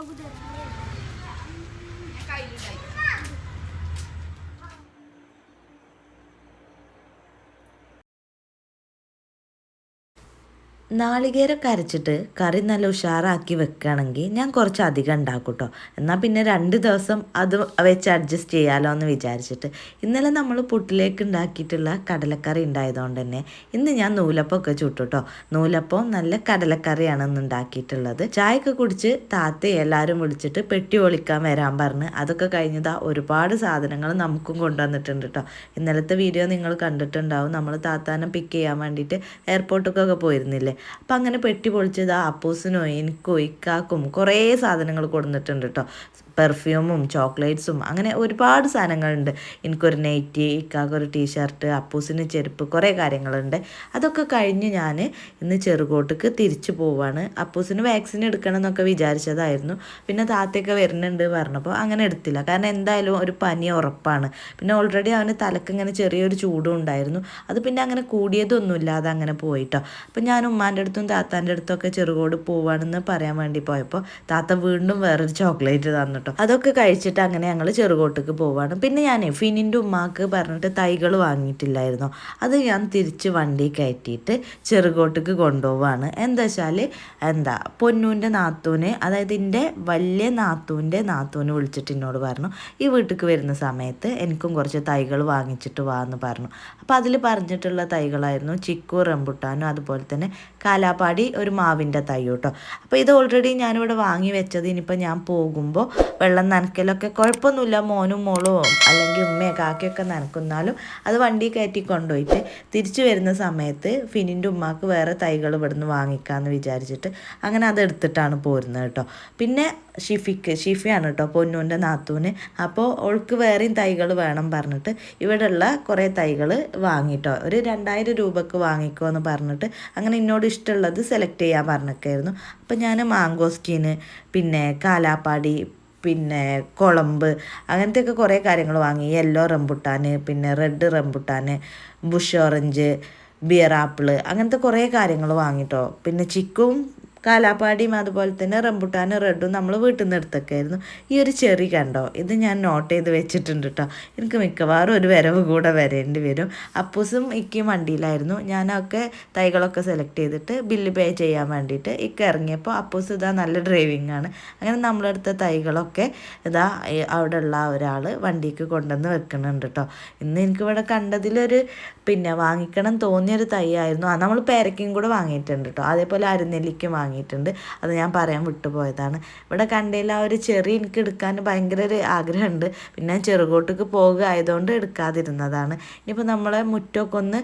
अगोदर നാളികേരമൊക്കെ അരച്ചിട്ട് കറി നല്ല ഉഷാറാക്കി വെക്കുകയാണെങ്കിൽ ഞാൻ കുറച്ച് അധികം ഉണ്ടാക്കും കേട്ടോ എന്നാൽ പിന്നെ രണ്ട് ദിവസം അത് വെച്ച് അഡ്ജസ്റ്റ് ചെയ്യാമല്ലോ എന്ന് വിചാരിച്ചിട്ട്. ഇന്നലെ നമ്മൾ പുട്ടിലേക്ക് ഉണ്ടാക്കിയിട്ടുള്ള കടലക്കറി ഉണ്ടായതുകൊണ്ട് തന്നെ ഇന്ന് ഞാൻ നൂലപ്പമൊക്കെ ചുട്ടു കേട്ടോ നൂലപ്പം നല്ല കടലക്കറിയാണ് ഇന്ന് ഉണ്ടാക്കിയിട്ടുള്ളത് ചായയൊക്കെ കുടിച്ച് താത്തയെ എല്ലാവരും വിളിച്ചിട്ട് പെട്ടി ഒളിക്കാൻ വരാൻ പറഞ്ഞ് അതൊക്കെ കഴിഞ്ഞതാ ഒരുപാട് സാധനങ്ങൾ നമുക്കും കൊണ്ടുവന്നിട്ടുണ്ട് കേട്ടോ ഇന്നലത്തെ വീഡിയോ നിങ്ങൾ കണ്ടിട്ടുണ്ടാവും. നമ്മൾ താത്താനെ പിക്ക് ചെയ്യാൻ വേണ്ടിയിട്ട് എയർപോർട്ടൊക്കെ പോയിരുന്നില്ലേ? അപ്പം അങ്ങനെ പെട്ടി പൊളിച്ചത് അപ്പൂസിനോ എനിക്കോ ഇക്കാക്കും കുറേ സാധനങ്ങൾ കൊടുത്തിട്ടുണ്ട് കേട്ടോ പെർഫ്യൂമും ചോക്ലേറ്റ്സും അങ്ങനെ ഒരുപാട് സാധനങ്ങളുണ്ട്. എനിക്കൊരു നൈറ്റി ഇക്കാക്കൊരു ടീഷർട്ട് അപ്പൂസിന് ചെരുപ്പ് കുറേ കാര്യങ്ങളുണ്ട്. അതൊക്കെ കഴിഞ്ഞ് ഞാൻ ഇന്ന് ചെറുകോട്ടക്ക് തിരിച്ചു പോവാണ്. അപ്പൂസിന് വാക്സിൻ എടുക്കണം എന്നൊക്കെ വിചാരിച്ചതായിരുന്നു. പിന്നെ താത്തയൊക്കെ വരുന്നുണ്ട് പറഞ്ഞപ്പോൾ അങ്ങനെ എടുത്തില്ല. കാരണം എന്തായാലും ഒരു പനി ഉറപ്പാണ്. പിന്നെ ഓൾറെഡി അവന് തലക്ക് ഇങ്ങനെ ചെറിയൊരു ചൂടും ഉണ്ടായിരുന്നു. അത് പിന്നെ അങ്ങനെ കൂടിയതൊന്നുമില്ല അത് അങ്ങനെ പോയിട്ടോ. അപ്പം ഞാൻ ഉമ്മാന്റെ അടുത്തും താത്താന്റെ അടുത്തൊക്കെ ചെറുകോട് പോവാണെന്ന് പറയാൻ വേണ്ടി പോയപ്പോൾ താത്ത വീണ്ടും വേറൊരു ചോക്ലേറ്റ് തന്നിട്ടോ. അതൊക്കെ കഴിച്ചിട്ട് അങ്ങനെ ഞങ്ങൾ ചെറുകോട്ടക്ക് പോവാണ്. പിന്നെ ഞാൻ ഫിനിന്റെ ഉമ്മാക്ക് പറഞ്ഞിട്ട് തൈകൾ വാങ്ങിയിട്ടില്ലായിരുന്നു. അത് ഞാൻ തിരിച്ച് വണ്ടി കയറ്റിയിട്ട് ചെറുകോട്ടക്ക് കൊണ്ടുപോവാണ്. എന്താ വെച്ചാൽ എന്താ പൊന്നൂന്റെ നാത്തൂന് അതായത് എന്റെ വലിയ നാത്തൂന്റെ നാത്തൂന് വിളിച്ചിട്ട് എന്നോട് പറഞ്ഞു ഈ വീട്ടിലേക്ക് വരുന്ന സമയത്ത് എനിക്കും കുറച്ച് തൈകൾ വാങ്ങിച്ചിട്ട് വാ എന്ന് പറഞ്ഞു. അപ്പോൾ അതിൽ പറഞ്ഞിട്ടുള്ള തൈകളായിരുന്നു ചിക്കു റംബുട്ടാനും അതുപോലെ തന്നെ കാലാപ്പാടി ഒരു മാവിന്റെ തൈ കേട്ടോ. അപ്പോൾ ഇത് ഓൾറെഡി ഞാനിവിടെ വാങ്ങി വെച്ചത്. ഇനിയിപ്പോൾ ഞാൻ പോകുമ്പോൾ വെള്ളം നനയ്ക്കലൊക്കെ കുഴപ്പമൊന്നുമില്ല. മോനും മോളും അല്ലെങ്കിൽ ഉമ്മയോ കാക്കയൊക്കെ നനക്കുന്നാലും അത് വണ്ടി കയറ്റി കൊണ്ടുപോയിട്ട് തിരിച്ചു വരുന്ന സമയത്ത് ഫിനിന്റെ ഉമ്മാക്ക് വേറെ തൈകൾ ഇവിടുന്ന് വാങ്ങിക്കാമെന്ന് വിചാരിച്ചിട്ട് അങ്ങനെ അത് എടുത്തിട്ടാണ് പോരുന്നത് കേട്ടോ. പിന്നെ ഷിഫിക്ക് ഷിഫിയാണ് കേട്ടോ പൊന്നൂന്റെ നാത്തൂന്. അപ്പോൾ അവൾക്ക് വേറെയും തൈകൾ വേണം പറഞ്ഞിട്ട് ഇവിടെയുള്ള കുറേ തൈകൾ വാങ്ങിട്ടോ. ഒരു രണ്ടായിരം രൂപക്ക് വാങ്ങിക്കോ എന്ന് പറഞ്ഞിട്ട് അങ്ങനെ എന്നോട് ഇഷ്ടമുള്ളത് സെലക്ട് ചെയ്യാൻ പറഞ്ഞൊക്കെയായിരുന്നു അപ്പോൾ ഞാൻ മാങ്കോസ്റ്റീന് പിന്നെ കാലാപ്പാടി പിന്നെ കുളമ്പ് അങ്ങനത്തെയൊക്കെ കുറേ കാര്യങ്ങൾ വാങ്ങി. യെല്ലോ റംബുട്ടാൻ പിന്നെ red rambutan bush orange bear apple അങ്ങനത്തെ കുറേ കാര്യങ്ങൾ വാങ്ങിട്ടോ. പിന്നെ ചിക്കും കാലാപ്പാടിയും അതുപോലെ തന്നെ റംബുട്ടാനും റെഡും നമ്മൾ വീട്ടിൽ നിന്ന് എടുത്തൊക്കെയായിരുന്നു. ഈ ഒരു ചെറി കണ്ടോ? ഇത് ഞാൻ നോട്ട് ചെയ്ത് വെച്ചിട്ടുണ്ട് കേട്ടോ എനിക്ക് മിക്കവാറും ഒരു വരവ് കൂടെ വരേണ്ടി വരും. അപ്പൂസും ഇക്കും വണ്ടിയിലായിരുന്നു. ഞാനൊക്കെ തൈകളൊക്കെ സെലക്ട് ചെയ്തിട്ട് ബില്ല് പേ ചെയ്യാൻ വേണ്ടിയിട്ട് ഇക്ക ഇറങ്ങിയപ്പോൾ അപ്പൂസ് ഇതാ നല്ല ഡ്രൈവിംഗ് ആണ്. അങ്ങനെ നമ്മളെടുത്ത തൈകളൊക്കെ ഇതാ അവിടെ ഉള്ള ഒരാൾ വണ്ടിക്ക് കൊണ്ടുവന്ന് വെക്കുന്നുണ്ട് കേട്ടോ ഇന്ന് എനിക്കിവിടെ കണ്ടതിലൊരു പിന്നെ വാങ്ങിക്കണം തോന്നിയൊരു തൈ ആയിരുന്നു. ആ നമ്മൾ പേരയ്ക്കും കൂടെ വാങ്ങിയിട്ടുണ്ട് കേട്ടോ അതേപോലെ അരുനെല്ലിക്കും വാങ്ങിയിട്ടുണ്ട്. അത് ഞാൻ പറയാൻ വിട്ടുപോയതാണ്. ഇവിടെ കണ്ടതിൽ ആ ഒരു ചെറി എനിക്ക് എടുക്കാൻ ഭയങ്കര ഒരു ആഗ്രഹമുണ്ട്. പിന്നെ ചെറുകോട്ടേക്ക് പോകുക ആയതുകൊണ്ട് എടുക്കാതിരുന്നതാണ്. ഇനിയിപ്പോൾ നമ്മളെ മുറ്റമൊക്കെ ഒന്ന്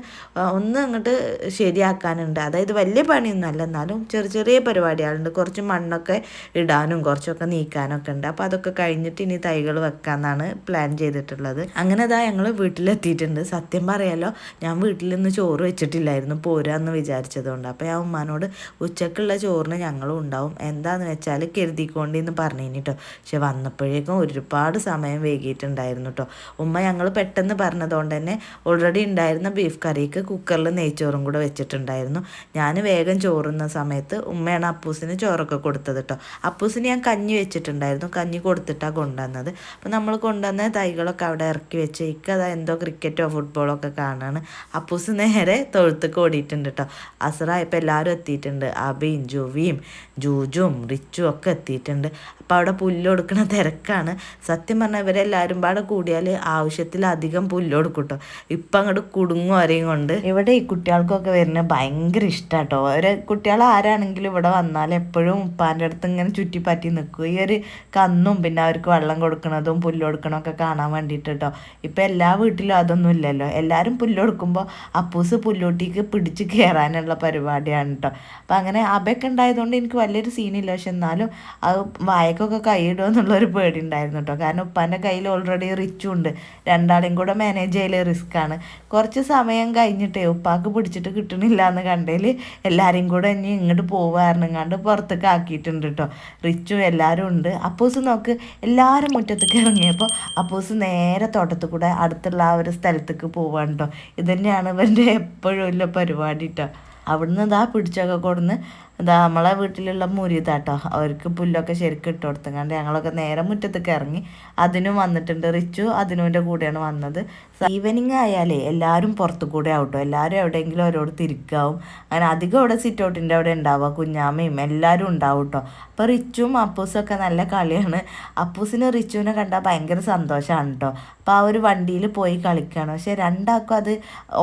ഒന്ന് അങ്ങോട്ട് ശരിയാക്കാനുണ്ട്. അതായത് വലിയ പണിയൊന്നും അല്ല എന്നാലും ചെറിയ ചെറിയ പരിപാടികളുണ്ട്. കുറച്ച് മണ്ണൊക്കെ ഇടാനും കുറച്ചൊക്കെ നീക്കാനൊക്കെ ഉണ്ട്. അപ്പോൾ അതൊക്കെ കഴിഞ്ഞിട്ട് ഇനി തൈകൾ വെക്കാമെന്നാണ് പ്ലാൻ ചെയ്തിട്ടുള്ളത്. അങ്ങനെ അതാ ഞങ്ങൾ വീട്ടിലെത്തിയിട്ടുണ്ട്. സത്യം പറയാലോ ഞാൻ വീട്ടിൽ നിന്ന് ചോറ് വെച്ചിട്ടില്ലായിരുന്നു. പോരാന്ന് വിചാരിച്ചതുകൊണ്ട്. അപ്പോൾ ഞാൻ ഉമ്മാനോട് ഉച്ചക്കുള്ള ചോറിന് ഞങ്ങളും ഉണ്ടാവും. എന്താന്ന് വെച്ചാൽ കരുതിക്കൊണ്ടിന്ന് പറഞ്ഞു കേട്ടോ പക്ഷെ വന്നപ്പോഴേക്കും ഒരുപാട് സമയം വൈകിയിട്ടുണ്ടായിരുന്നു കേട്ടോ ഉമ്മ ഞങ്ങൾ പെട്ടെന്ന് പറഞ്ഞതുകൊണ്ട് തന്നെ ഓൾറെഡി ഉണ്ടായിരുന്ന ബീഫ് കറിക്ക് കുക്കറിൽ നെയ്ച്ചോറും കൂടെ വെച്ചിട്ടുണ്ടായിരുന്നു. ഞാൻ വേഗം ചോറുന്ന സമയത്ത് ഉമ്മയാണ് അപ്പൂസിന് ചോറൊക്കെ കൊടുത്തത് കേട്ടോ അപ്പൂസിന് ഞാൻ കഞ്ഞി വെച്ചിട്ടുണ്ടായിരുന്നു. കഞ്ഞി കൊടുത്തിട്ടാണ് കൊണ്ടുവന്നത്. അപ്പോൾ നമ്മൾ കൊണ്ടുവന്ന തൈകളൊക്കെ അവിടെ ഇറക്കി വെച്ച് ഇക്ക അതാ എന്തോ ക്രിക്കറ്റോ ഫുട്ബോളോ ഒക്കെ കാണാണ്. അപ്പൂസ് നേരെ തൊഴുത്തൊക്കെ ഓടിയിട്ടുണ്ട് കേട്ടോ അസറായപ്പോൾ എല്ലാവരും എത്തിയിട്ടുണ്ട്. അബിയും ജുവിയും ജൂജും റിച്ചും ഒക്കെ എത്തിയിട്ടുണ്ട്. അപ്പോൾ അവിടെ പുല്ല് കൊടുക്കുന്ന തിരക്കാണ്. സത്യം പറഞ്ഞാൽ ഇവരെല്ലാവരും പാടെ കൂടിയാൽ ആവശ്യത്തിലധികം പുല്ല് കൊടുക്കും കേട്ടോ ഇപ്പം അങ്ങോട്ട് കുടുങ്ങും ആരെയും കൊണ്ട്. ഇവിടെ ഈ കുട്ടികൾക്കൊക്കെ വരുന്നത് ഭയങ്കര ഇഷ്ടമാണ് കേട്ടോ ഒരു കുട്ടികൾ ആരാണെങ്കിലും ഇവിടെ വന്നാൽ എപ്പോഴും ഉപ്പാന്റെ അടുത്ത് ഇങ്ങനെ ചുറ്റിപ്പറ്റി നിൽക്കും. ഈ ഒരു കന്നും പിന്നെ അവർക്ക് വെള്ളം കൊടുക്കണതും പുല്ല് ഒക്കെ കാണാൻ വേണ്ടിയിട്ട് കേട്ടോ ഇപ്പം എല്ലാ വീട്ടിലും അതൊന്നും ഇല്ലല്ലോ. എല്ലാവരും പുല്ല് കൊടുക്കുമ്പോൾ അപ്പൂസ് പുല്ലൂട്ടിക്ക് പിടിച്ച് കയറാനുള്ള പരിപാടിയാണ് കേട്ടോ അപ്പം അങ്ങനെ അബയൊക്കെ ഉണ്ടായതുകൊണ്ട് എനിക്ക് വലിയൊരു സീനില്ല. പക്ഷെ എന്നാലും അത് വായക്കൊക്കെ കൈയിടുമോ എന്നുള്ളൊരു പേടി ഉണ്ടായിരുന്നു കേട്ടോ. കാരണം ഉപ്പാന്റെ കയ്യിൽ ഓൾറെഡി റിച്ചും ഉണ്ട്. രണ്ടാളെയും കൂടെ മാനേജ് ചെയ്യൽ റിസ്ക് ആണ്. കുറച്ച് സമയം കഴിഞ്ഞിട്ടേ ഉപ്പാക്ക് പിടിച്ചിട്ട് കിട്ടണില്ല എന്ന് കണ്ടതിൽ എല്ലാവരെയും കൂടെ ഇനി ഇങ്ങോട്ട് പോവാറുങ്ങാണ്ട് പുറത്തേക്ക് ആക്കിയിട്ടുണ്ട് കേട്ടോ. റിച്ചും എല്ലാവരും ഉണ്ട്. അപ്പൂസ് നോക്ക് എല്ലാവരും മുറ്റത്തേക്ക് ഇറങ്ങിയപ്പോൾ അപ്പൂസ് നേരെ തോട്ടത്തിൽ കൂടെ അടുത്തുള്ള ആ ഒരു സ്ഥലത്തേക്ക് പോവാണ് കേട്ടോ. ഇതുതന്നെയാണ് ഇവന്റെ എപ്പോഴും ഉള്ള പരിപാടി കേട്ടോ. അവിടുന്ന് ഇതാ പിടിച്ചൊക്കെ കൊടുന്ന് ഇതാ നമ്മളെ വീട്ടിലുള്ള മുരിതാട്ടോ. അവർക്ക് പുല്ലൊക്കെ ശരിക്കും ഇട്ട് കൊടുത്തങ്ങാണ്ട് ഞങ്ങളൊക്കെ നേരെ മുറ്റത്തേക്ക് ഇറങ്ങി. അതിനും വന്നിട്ടുണ്ട് റിച്ചു. അതിനുവിന്റെ കൂടെയാണ് വന്നത്. ഈവനിങ് ആയാലേ എല്ലാവരും പുറത്ത് കൂടെ ആവട്ടോ. എല്ലാവരും എവിടെയെങ്കിലും അവരോട് തിരിക്കാവും. അങ്ങനെ അധികം അവിടെ സിറ്റ് ഔട്ടിന്റെ അവിടെ ഉണ്ടാവുക. കുഞ്ഞാമ്മയും എല്ലാവരും ഉണ്ടാവും കേട്ടോ അപ്പോൾ റിച്ചും അപ്പൂസും ഒക്കെ നല്ല കളിയാണ്. അപ്പൂസിന് റിച്ചുവിനെ കണ്ടാൽ ഭയങ്കര സന്തോഷമാണ് കേട്ടോ അപ്പോൾ ആ ഒരു വണ്ടിയിൽ പോയി കളിക്കുകയാണ് പക്ഷെ രണ്ടാൾക്കും അത്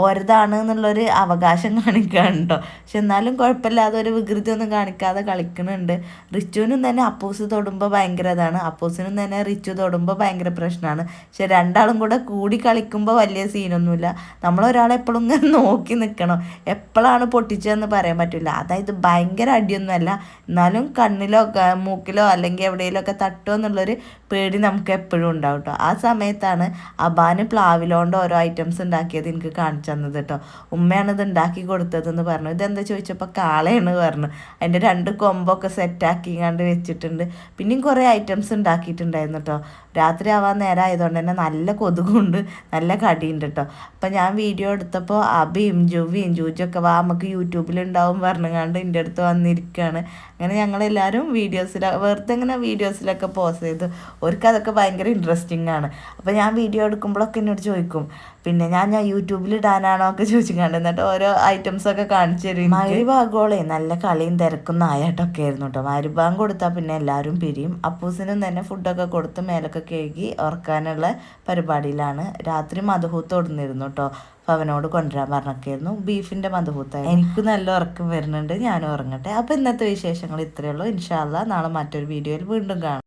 ഓരതാണ് എന്നുള്ളൊരു അവകാശം കാണിക്കുകയാണ് കേട്ടോ പക്ഷെ എന്നാലും കുഴപ്പമില്ലാതെ ഒരു വികൃതി ഒന്നും കാണിക്കാതെ കളിക്കുന്നുണ്ട് റിച്ചുവിനും തന്നെ അപ്പൂസ് തൊടുമ്പോൾ ഭയങ്കര ഇതാണ്. അപ്പൂസിനും തന്നെ റിച്ചു തൊടുമ്പോൾ ഭയങ്കര പ്രശ്നമാണ് പക്ഷെ രണ്ടാളും കൂടെ കൂടി കളിക്കുമ്പോൾ വലിയ സീനൊന്നുമില്ല. നമ്മളൊരാളെ എപ്പോഴും ഇങ്ങനെ നോക്കി നിൽക്കണം. എപ്പോഴാണ് പൊട്ടിച്ചതെന്ന് പറയാൻ പറ്റില്ല. അതായത് ഭയങ്കര അടിയൊന്നുമല്ല. എന്നാലും കണ്ണിലോ മൂക്കിലോ അല്ലെങ്കിൽ എവിടെയെങ്കിലുമൊക്കെ തട്ടുമോ എന്നുള്ളൊരു പേടി നമുക്ക് എപ്പോഴും ഉണ്ടാവും കേട്ടോ ആ സമയത്താണ് അബാന് പ്ലാവിലോണ്ട് ഓരോ ഐറ്റംസ് ഉണ്ടാക്കിയത് എനിക്ക് കാണിച്ചു തന്നത് കേട്ടോ ഉമ്മയാണ് ഇത് ഉണ്ടാക്കി കൊടുത്തതെന്ന് പറഞ്ഞു. ഇതെന്താ ചോദിച്ചപ്പോൾ കാളയാണ് പറഞ്ഞു. അതിന്റെ രണ്ട് കൊമ്പൊക്കെ സെറ്റാക്കി കണ്ട് വെച്ചിട്ടുണ്ട്. പിന്നെയും കുറേ ഐറ്റംസ് ഉണ്ടാക്കിയിട്ടുണ്ടായിരുന്നു കേട്ടോ രാത്രി ആവാൻ നേരം ആയതുകൊണ്ട് തന്നെ നല്ല കൊതുകുണ്ട് നല്ല കടിയുണ്ട് കേട്ടോ അപ്പം ഞാൻ വീഡിയോ എടുത്തപ്പോൾ അബിയും ജുവിയും ജൂജൊക്കെ വാ നമുക്ക് യൂട്യൂബിലുണ്ടാവും പറഞ്ഞുകൊണ്ട് എന്റെ അടുത്ത് വന്നിരിക്കുകയാണ് അങ്ങനെ ഞങ്ങളെല്ലാവരും വീഡിയോസിൽ വെറുതെ ഇങ്ങനെ വീഡിയോസിലൊക്കെ പോസ്റ്റ് ചെയ്തു. അവർക്ക് അതൊക്കെ ഭയങ്കര ഇൻട്രസ്റ്റിംഗ് ആണ്. അപ്പോൾ ഞാൻ വീഡിയോ എടുക്കുമ്പോഴൊക്കെ എന്നോട് ചോദിക്കും പിന്നെ ഞാൻ ഞാൻ യൂട്യൂബിൽ ഇടാനാണോ ഒക്കെ ചോദിച്ചിട്ടുണ്ട് എന്നിട്ട് ഓരോ ഐറ്റംസ് ഒക്കെ കാണിച്ചു തരും മരുഭാഗോളെ നല്ല കളിയും തിരക്കും നായാട്ടൊക്കെ ആയിരുന്നു കേട്ടോ മരുഭാഗം കൊടുത്താൽ പിന്നെ എല്ലാവരും പിരിയും. അപ്പൂസിനും തന്നെ ഫുഡൊക്കെ കൊടുത്ത് മേലൊക്കെ കേകി ഉറക്കാനുള്ള പരിപാടിയിലാണ്. രാത്രി മധുഹൂത്ത് ഓടുന്നിരുന്നു കേട്ടോ അപ്പോൾ അവനോട് കൊണ്ടുവരാൻ പറഞ്ഞൊക്കെയായിരുന്നു. ബീഫിന്റെ മധുഹൂത്തായി എനിക്ക് നല്ല ഉറക്കം വരുന്നുണ്ട്. ഞാൻ ഉറങ്ങട്ടെ. അപ്പോൾ ഇന്നത്തെ വിശേഷങ്ങൾ ഇത്രയേ ഉള്ളൂ. ഇൻഷാല്ല നാളെ മറ്റൊരു വീഡിയോയിൽ വീണ്ടും കാണാം.